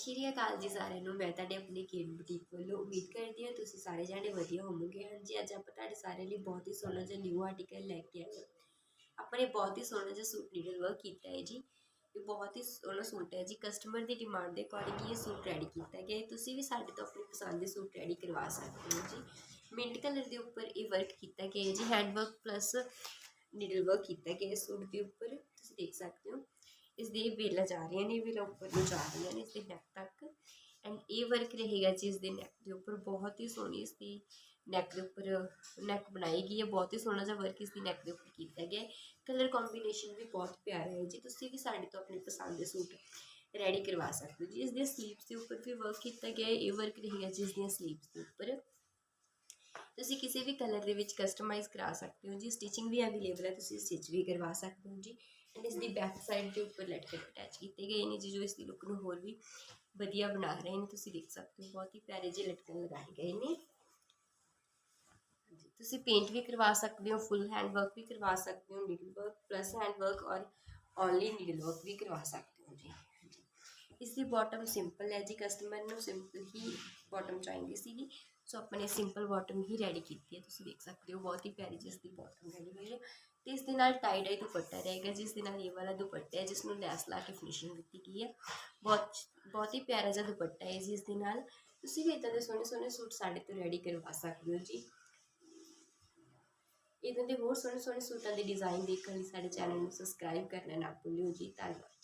ਸਤਿ ਸ਼੍ਰੀ ਅਕਾਲ ਜੀ ਸਾਰਿਆਂ ਨੂੰ, ਮੈਂ ਤੁਹਾਡੇ ਆਪਣੇ ਕੇਨ ਬੁਟੀਕ ਵੱਲੋਂ ਉਮੀਦ ਕਰਦੀ ਹਾਂ ਤੁਸੀਂ ਸਾਰੇ ਜਾਣੇ ਵਧੀਆ ਹੋਵੋਗੇ। ਹਾਂਜੀ, ਅੱਜ ਆਪਾਂ ਤੁਹਾਡੇ ਸਾਰਿਆਂ ਲਈ ਬਹੁਤ ਹੀ ਸੋਹਣਾ ਜਿਹਾ ਨਿਊ ਆਰਟੀਕਲ ਲੈ ਕੇ ਆਏ ਹਾਂ। ਆਪਾਂ ਨੇ ਬਹੁਤ ਹੀ ਸੋਹਣਾ ਜਿਹਾ ਸੂਟ ਨੀਡਲ ਵਰਕ ਕੀਤਾ ਹੈ ਜੀ। ਇਹ ਬਹੁਤ ਹੀ ਸੋਹਣਾ ਸੂਟ ਹੈ ਜੀ। ਕਸਟਮਰ ਦੀ ਡਿਮਾਂਡ ਦੇ ਅਕੋਰਡਿੰਗ ਇਹ ਸੂਟ ਰੈਡੀ ਕੀਤਾ ਗਿਆ ਹੈ। ਤੁਸੀਂ ਵੀ ਸਾਡੇ ਤੋਂ ਆਪਣੀ ਪਸੰਦ ਦੇ ਸੂਟ ਰੈਡੀ ਕਰਵਾ ਸਕਦੇ ਹੋ ਜੀ। ਮਿੰਟ ਕਲਰ ਦੇ ਉੱਪਰ ਇਹ ਵਰਕ ਕੀਤਾ ਗਿਆ ਹੈ ਜੀ। Hand work plus needle work ਕੀਤਾ ਗਿਆ ਸੂਟ ਦੇ ਉੱਪਰ। ਤੁਸੀਂ ਦੇਖ ਸਕਦੇ ਹੋ। ਇਸ ਦੇ ਵੇਲਾਂ ਜਾ ਰਹੀਆਂ ਨੇ ਵੇਲਾਂ ਉੱਪਰ ਨੂੰ ਜਾ ਰਹੀਆਂ ਨੇ ਇਸ ਦੇ ਨੈਕ ਤੱਕ। ਐਂਡ ਇਹ ਵਰਕ ਰਹੇਗਾ ਜੀ ਇਸ ਦੇ ਨੈਕ ਦੇ ਉੱਪਰ, ਬਹੁਤ ਹੀ ਸੋਹਣੀ ਇਸ ਦੀ ਨੈਕ ਦੇ ਉੱਪਰ ਨੈਕ ਬਣਾਈ ਗਈ ਹੈ, ਬਹੁਤ ਹੀ ਸੋਹਣਾ ਜਿਹਾ ਵਰਕ ਇਸ ਦੀ ਨੈਕ ਦੇ ਉੱਪਰ ਕੀਤਾ ਗਿਆ ਹੈ। ਕਲਰ ਕੰਬੀਨੇਸ਼ਨ ਵੀ ਬਹੁਤ ਪਿਆਰਾ ਹੈ ਜੀ, ਤੁਸੀਂ ਵੀ ਸਾਡੇ ਤੋਂ ਆਪਣੀ ਪਸੰਦ ਦੇ ਸੂਟ ਰੈਡੀ ਕਰਵਾ ਸਕਦੇ ਹੋ ਜੀ। ਇਸ ਦੇ ਸਲੀਵਸ ਦੇ ਉੱਪਰ ਵੀ ਵਰਕ ਕੀਤਾ ਗਿਆ ਹੈ, ਇਹ ਵਰਕ ਰਹੇਗਾ ਜੀ ਇਸ ਦੀਆਂ ਸਲੀਵਸ ਦੇ ਉੱਪਰ। ਤੁਸੀਂ ਕਿਸੇ ਵੀ ਕਲਰ ਦੇ ਵਿੱਚ ਕਸਟਮਾਈਜ਼ ਕਰਾ ਸਕਦੇ ਹੋ ਜੀ ਸਟਿਚਿੰਗ ਵੀ ਅਵੇਲੇਬਲ ਹੈ, ਤੁਸੀਂ ਸਟਿਚ ਵੀ ਕਰਵਾ ਸਕਦੇ ਹੋ ਜੀ। ਐਂਡ ਇਸ ਦੀ ਬੈਕ ਸਾਈਡ ਦੇ ਉੱਪਰ ਲਟਕਣ ਅਟੈਚ ਕੀਤੇ ਗਏ ਨੇ ਜੀ ਜੋ ਇਸ ਦੀ ਲੁੱਕ ਨੂੰ ਹੋਰ ਵੀ ਵਧੀਆ ਬਣਾ ਰਹੇ ਨੇ ਤੁਸੀਂ ਦੇਖ ਸਕਦੇ ਹੋ ਬਹੁਤ ਹੀ ਪਿਆਰੇ ਜਿਹੇ ਲਟਕਣ ਲਗਾਏ ਗਏ ਨੇ ਹਾਂਜੀ, ਤੁਸੀਂ ਪੇਂਟ ਵੀ ਕਰਵਾ ਸਕਦੇ ਹੋ ਫੁੱਲ ਹੈਂਡ ਵਰਕ ਵੀ ਕਰਵਾ ਸਕਦੇ ਹੋ needle work plus hand work ਔਰ ਓਨਲੀ ਨੀਡਲ ਵਰਕ ਵੀ ਕਰਵਾ ਸਕਦੇ ਹੋ ਜੀ ਹਾਂਜੀ। ਇਸ ਦੀ ਬਾਟਮ ਸਿੰਪਲ ਹੈ ਜੀ ਕਸਟਮਰ ਨੂੰ ਸਿੰਪਲ ਹੀ ਬਾਟਮ ਚਾਹੀਦੀ ਸੀਗੀ ਸੋ ਆਪਾਂ ਨੇ ਸਿੰਪਲ ਬਾਟਮ ਹੀ ਰੈਡੀ ਕੀਤੀ ਹੈ ਤੁਸੀਂ ਦੇਖ ਸਕਦੇ ਹੋ ਬਹੁਤ ਹੀ ਪਿਆਰੀ ਜਿਸ ਦੀ ਬਾਟਮ ਰੈਡੀ ਹੋਈ ਹੈ ਤੇ ਇਸ ਦੇ ਨਾਲ ਟਾਈ ਡਾਈ ਦੁਪੱਟਾ ਰਹੇਗਾ ਜਿਸ ਦੇ ਨਾਲ ਇਹ ਵਾਲਾ ਦੁਪੱਟਾ ਹੈ ਜਿਸ ਨੂੰ ਲੈਸ ਲਾ ਕੇ ਫਿਨਿਸ਼ਿੰਗ ਦਿੱਤੀ ਗਈ ਹੈ। ਬਹੁਤ ਬਹੁਤ ਹੀ ਪਿਆਰਾ ਜਿਹਾ ਦੁਪੱਟਾ ਹੈ ਜੀ ਇਸ ਦੇ ਨਾਲ। ਤੁਸੀਂ ਵੀ ਇਦਾਂ ਦੇ ਸੋਹਣੇ ਸੋਹਣੇ ਸੂਟ ਸਾਡੇ ਤੋਂ ਰੈਡੀ ਕਰਵਾ ਸਕਦੇ ਹੋ ਜੀ। ਇਦਾਂ ਦੇ ਹੋਰ ਸੋਹਣੇ ਸੋਹਣੇ ਸੂਟਾਂ ਦੇ ਡਿਜ਼ਾਈਨ ਦੇਖਣ ਲਈ ਸਾਡੇ ਚੈਨਲ ਨੂੰ ਸਬਸਕ੍ਰਾਈਬ ਕਰਨਾ ਨਾ ਭੁੱਲਿਓ ਜੀ। ਧੰਨਵਾਦ।